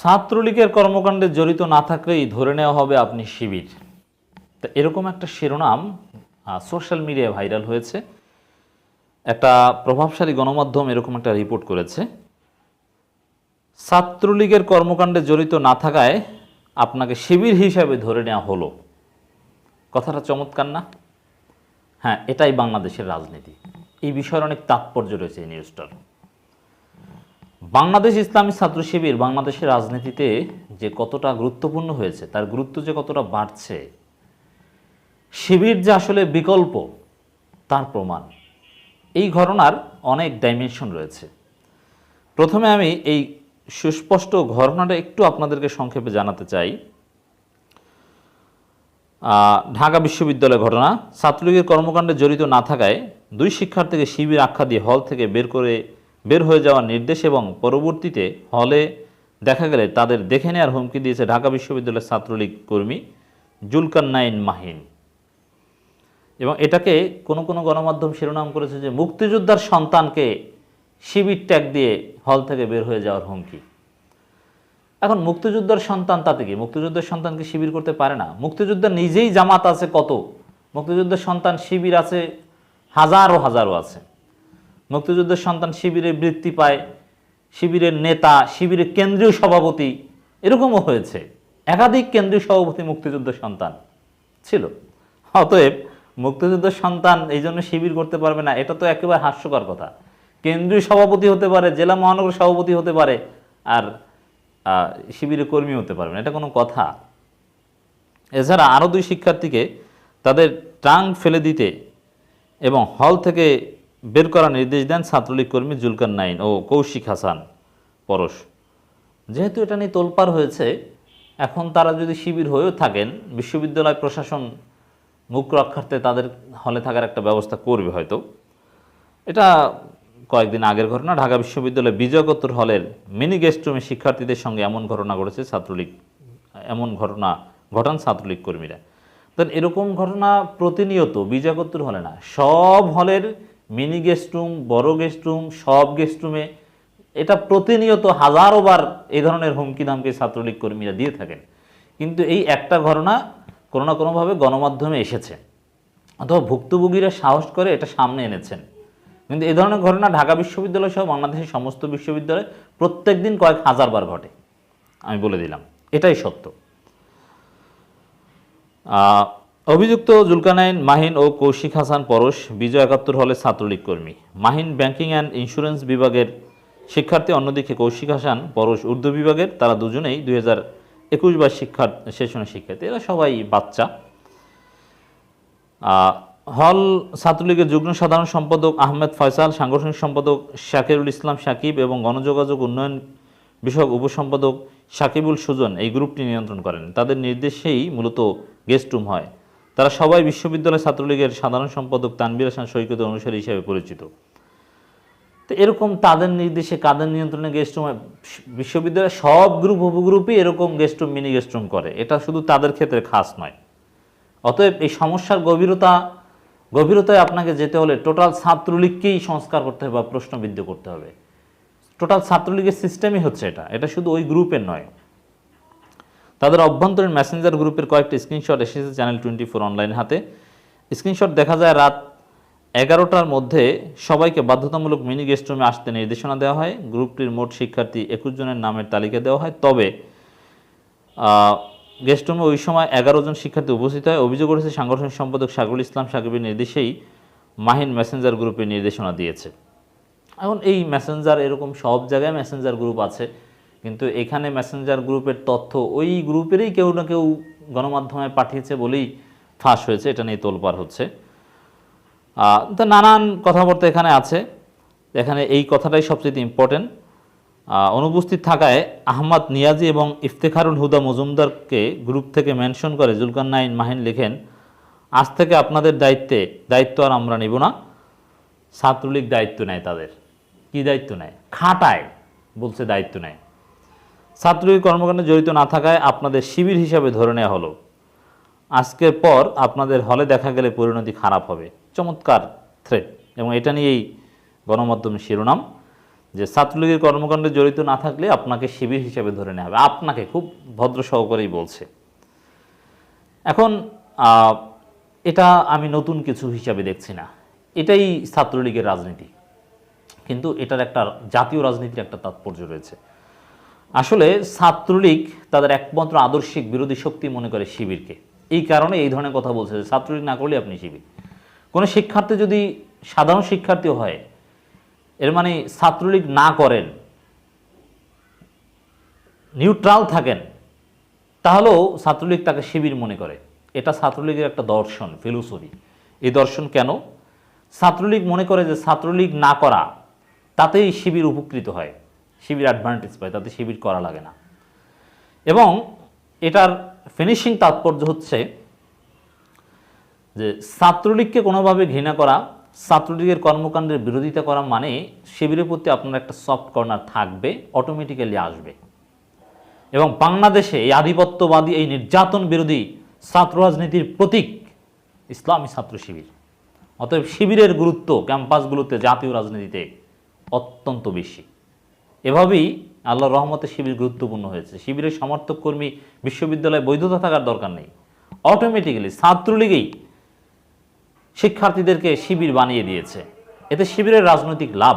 ছাত্রলীগের কর্মকাণ্ডে জড়িত না থাকলেই ধরে নেওয়া হবে আপনি শিবির। তা এরকম একটা শিরোনাম সোশ্যাল মিডিয়ায় ভাইরাল হয়েছে। একটা প্রভাবশালী গণমাধ্যম এরকম একটা রিপোর্ট করেছে। ছাত্রলীগের কর্মকাণ্ডে জড়িত না থাকায় আপনাকে শিবির হিসাবে ধরে নেওয়া হলো। কথাটা চমৎকার না? হ্যাঁ এটাই বাংলাদেশের রাজনীতি। এই বিষয়ের অনেক তাৎপর্য রয়েছে এই নিউজটার বাংলাদেশ ইসলামী ছাত্র শিবির বাংলাদেশের রাজনীতিতে যে কতটা গুরুত্বপূর্ণ হয়েছে, তার গুরুত্ব যে কতটা বাড়ছে, শিবির যে আসলে বিকল্প, তার প্রমাণ। এই ঘটনার অনেক ডাইমেনশন রয়েছে। প্রথমে আমি এই সুস্পষ্ট ঘটনাটা একটু আপনাদেরকে সংক্ষেপে জানাতে চাই। ঢাকা বিশ্ববিদ্যালয় ঘটনা। ছাত্রলীগের কর্মকাণ্ডে জড়িত না থাকায় দুই শিক্ষার্থীকে শিবির আখ্যা দিয়ে হল থেকে বের করে বের হয়ে যাওয়ার নির্দেশ এবং পরবর্তীতে হলে দেখা গেলে তাদের দেখে নেওয়ার হুমকি দিয়েছে ঢাকা বিশ্ববিদ্যালয়ের ছাত্রলীগ কর্মী জুলকান্নাইন মাহিন। এবং এটাকে কোনো কোনো গণমাধ্যম শিরোনাম করেছে যে মুক্তিযোদ্ধার সন্তানকে শিবির ট্যাগ দিয়ে হল থেকে বের হয়ে যাওয়ার হুমকি। এখন মুক্তিযোদ্ধার সন্তান তাতে কি? মুক্তিযোদ্ধার সন্তানকে শিবির করতে পারে না? মুক্তিযোদ্ধা নিজেই জামাত আছে কত? মুক্তিযোদ্ধার সন্তান শিবির আছে হাজারো হাজারো আছে। মুক্তিযোদ্ধার সন্তান শিবিরে বৃত্তি পায় শিবিরের নেতা শিবিরের কেন্দ্রীয় সভাপতি এরকমও হয়েছে। একাধিক কেন্দ্রীয় সভাপতি মুক্তিযুদ্ধের সন্তান ছিল। অতএব মুক্তিযুদ্ধের সন্তান এই জন্য শিবির করতে পারবে না এটা তো একেবারে হাস্যকর কথা। কেন্দ্রীয় সভাপতি হতে পারে জেলা মহানগর সভাপতি হতে পারে আর আহ, শিবিরের কর্মী হতে পারবে না এটা কোনো কথা। এছাড়া আরও দুই শিক্ষার্থীকে তাদের টাং ফেলে দিতে এবং হল থেকে বের করার নির্দেশ দেন ছাত্রলীগ কর্মী জুলকার নাইন ও কৌশিক হাসান পরশ। যেহেতু এটা নিয়ে তোলপাড় হয়েছে, এখন তারা যদি শিবির হয়েও থাকেন, বিশ্ববিদ্যালয় প্রশাসন মুখ রক্ষার্থে তাদের হলে থাকার একটা ব্যবস্থা করবে হয়তো। এটা কয়েকদিন আগের ঘটনা। ঢাকা বিশ্ববিদ্যালয় বিজয়কত্তর হলের মিনি গেস্ট রুমে শিক্ষার্থীদের সঙ্গে এমন ঘটনা ঘটেছে, ছাত্রলীগ, এমন ঘটনা ঘটান ছাত্রলীগ কর্মীরা। দেন এরকম ঘটনা প্রতিনিয়ত বিজয়কত্তর হলে না, সব হলের মিনি গেস্ট রুম বড় গেস্ট রুম সব গেস্ট রুমে এটা প্রতিনিয়ত হাজারো বার এই ধরনের হুমকি দামকে ছাত্রলীগ কর্মীরা দিয়ে থাকেন। কিন্তু এই একটা ঘটনা কোনো না কোনোভাবে গণমাধ্যমে এসেছে। অথবা ভুক্তভোগীরা সাহস করে এটা সামনে এনেছেন। কিন্তু এ ধরনের ঘটনা ঢাকা বিশ্ববিদ্যালয় সহ বাংলাদেশের সমস্ত বিশ্ববিদ্যালয়ে প্রত্যেক দিন কয়েক হাজার বার ঘটে। আমি বলে দিলাম, এটাই সত্য। অভিযুক্ত জুলকানাইন মাহিন ও কৌশিক হাসান পরশ বিজয় একাত্তর হলে ছাত্রলীগ কর্মী। মাহিন ব্যাংকিং অ্যান্ড ইন্স্যুরেন্স বিভাগের শিক্ষার্থী, অন্যদিকে কৌশিক হাসান পরশ উর্দু বিভাগের, তারা দুজনেই দুই হাজার একুশ বার শিক্ষা সেশনের শিক্ষার্থী। এরা সবাই বাচ্চা। হল ছাত্রলীগের যুগ্ম সাধারণ সম্পাদক আহমেদ ফয়সাল, সাংগঠনিক সম্পাদক শাকিরুল ইসলাম সাকিব এবং গণযোগাযোগ উন্নয়ন বিষয়ক উপসম্পাদক সাকিবুল সুজন এই গ্রুপটি নিয়ন্ত্রণ করেন। তাদের নির্দেশেই মূলত গেস্ট রুম হয়। তারা সবাই বিশ্ববিদ্যালয় ছাত্রলীগের সাধারণ সম্পাদক তানবির হাসান সৈকতের অনুসারী হিসেবে পরিচিত। তো এরকম তাদের নির্দেশে কাদের নিয়ন্ত্রণে গেস্ট রুম বিশ্ববিদ্যালয়ের সব গ্রুপ উপগ্রুপই এরকম guest room mini guest room করে। এটা শুধু তাদের ক্ষেত্রে খাস নয়। অতএব এই সমস্যার গভীরতা, গভীরতায় আপনাকে যেতে হলে টোটাল ছাত্রলীগকেই সংস্কার করতে হবে বা প্রশ্নবিদ্ধ করতে হবে। টোটাল ছাত্রলীগের সিস্টেমই হচ্ছে এটা। এটা শুধু ওই গ্রুপের নয়। তাদের অভ্যন্তরীণ মেসেঞ্জার গ্রুপের কয়েকটি স্ক্রিনশট এসেছে চ্যানেল টোয়েন্টি ফোর অনলাইন হাতে। স্ক্রিনশট দেখা যায় রাত এগারোটার মধ্যে সবাইকে বাধ্যতামূলক মিনি গেস্ট রুমে আসতে নির্দেশনা দেওয়া হয়। গ্রুপটির মোট শিক্ষার্থী একুশ জনের নামের তালিকা দেওয়া হয়। তবে গেস্ট রুমে ওই সময় এগারো জন শিক্ষার্থী উপস্থিত হয়। অভিযোগ করেছে সাংগঠনিক সম্পাদক শাকুল ইসলাম সাকিবের নির্দেশেই মাহিন মেসেঞ্জার গ্রুপে নির্দেশনা দিয়েছে। এখন এই মেসেঞ্জার এরকম সব জায়গায় মেসেঞ্জার গ্রুপ আছে। কিন্তু এখানে মেসেঞ্জার গ্রুপের তথ্য ওই গ্রুপেরই কেউ না কেউ গণমাধ্যমে পাঠিয়েছে বলেই ফাঁস হয়েছে, এটা নিয়ে তোলপার হচ্ছে। তো নানান কথাবার্তা এখানে আছে। এখানে এই কথাটাই সবচেয়ে ইম্পর্টেন্ট অনুপস্থিত থাকায় আহমদ নিয়াজি এবং ইফতেখারুল হুদা মজুমদারকে গ্রুপ থেকে মেনশন করে জুলকান নাইন মাহিন লেখেন, আজ থেকে আপনাদের দায়িত্বে, দায়িত্ব আর আমরা নেব না। ছাত্রলীগ দায়িত্ব নেয় তাদের। কি দায়িত্ব নেয়? খাটায়, বলছে দায়িত্ব নেয়। ছাত্রলীগ কর্মকাণ্ডে জড়িত না থাকায় আপনাদের শিবির হিসাবে ধরে নেওয়া হলো। আজকের পর আপনাদের হলে দেখা গেলে পরিণতি খারাপ হবে। চমৎকার থ্রেড এবং এটা নিয়েই গণমাধ্যম শিরোনাম, যে ছাত্রলীগের কর্মকাণ্ডে জড়িত না থাকলে আপনাকে শিবির হিসাবে ধরে নেওয়া হবে। আপনাকে খুব ভদ্র সহকারেই বলছে। এখন এটা আমি নতুন কিছু হিসাবে দেখছি না। এটাই ছাত্রলীগের রাজনীতি। কিন্তু এটার একটা জাতীয় রাজনীতির একটা তাৎপর্য রয়েছে। আসলে ছাত্রলীগ তাদের একমাত্র আদর্শিক বিরোধী শক্তি মনে করে শিবিরকে। এই কারণে এই ধরনের কথা বলছে যে ছাত্রলীগ না করলে আপনি শিবির। কোনো শিক্ষার্থী যদি সাধারণ শিক্ষার্থী হয়, এর মানে ছাত্রলীগ না করেন নিউট্রাল থাকেন, তাহলেও ছাত্রলীগ তাকে শিবির মনে করে। এটা ছাত্রলীগের একটা দর্শন ফিলোসফি এই দর্শন কেন? ছাত্রলীগ মনে করে যে ছাত্রলীগ না করা, তাতেই শিবির উপকৃত হয়। শিবির অ্যাডভান্টেজ পায়, তাতে শিবির করা লাগে না। এবং এটার ফিনিশিং তাৎপর্য হচ্ছে যে ছাত্রলীগকে কোনোভাবে ঘৃণা করা, ছাত্রলীগের কর্মকাণ্ডের বিরোধিতা করা মানে শিবিরের প্রতি আপনার একটা সফট কর্নার থাকবে অটোমেটিক্যালি আসবে। এবং বাংলাদেশে এই আধিপত্যবাদী, এই নির্যাতন বিরোধী ছাত্র রাজনীতির প্রতীক ইসলামী ছাত্র শিবির। অতএব শিবিরের গুরুত্ব ক্যাম্পাসগুলোতে জাতীয় রাজনীতিতে অত্যন্ত বেশি। এভাবেই আল্লাহর রহমতে শিবির গুরুত্বপূর্ণ হয়েছে। শিবিরের সমর্থক কর্মী বিশ্ববিদ্যালয়ে বৈধতা থাকার দরকার নেই। অটোমেটিক্যালি ছাত্রলীগেই শিক্ষার্থীদেরকে শিবির বানিয়ে দিয়েছে। এতে শিবিরের রাজনৈতিক লাভ